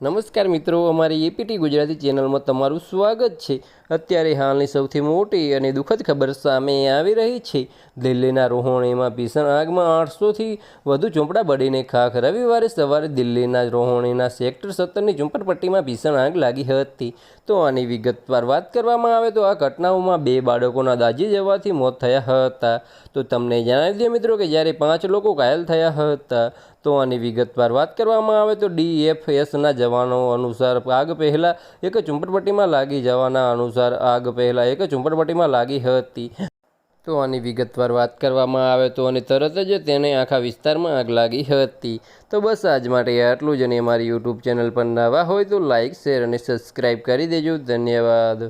નમસ્કાર મિત્રો અમારી એપીટી ગુજરાતી ચેનલમાં તમારું સ્વાગત છે. અત્યારે હાલની સૌથી મોટી અને દુઃખદ ખબર સામે આવી રહી છે. દિલ્હીના રોહણીમાં ભીષણ આગમાં આઠસોથી વધુ ઝૂંપડા બળીને ખાખ. રવિવારે સવારે દિલ્હીના રોહણીના સેક્ટર સત્તરની ઝૂંપડપટ્ટીમાં ભીષણ આગ લાગી હતી. તો આની વિગતવાર વાત કરવામાં આવે તો આ ઘટનાઓમાં બે બાળકોના દાજી જવાથી મોત થયા હતા. તો તમને જણાવી દઈએ મિત્રો કે જ્યારે પાંચ લોકો ઘાયલ થયા હતા, તો આની વિગતવાર વાત કરવામાં આવે તો ડીએફએસના જવાનો અનુસાર આગ પહેલાં એક ઝૂંપડપટ્ટીમાં લાગી જવાના અનુસાર આગ પહેલાં એક ઝુંપડપટ્ટીમાં લાગી હતી. તો આની વિગતવાર વાત કરવામાં આવે તો અને તરત જ તેને આખા વિસ્તારમાં આગ લાગી હતી. તો બસ આજ માટે આટલું જ અને અમારી યુટ્યુબ ચેનલ પર નવા હોય તો લાઇક શેર અને સબસ્ક્રાઈબ કરી દેજો. ધન્યવાદ.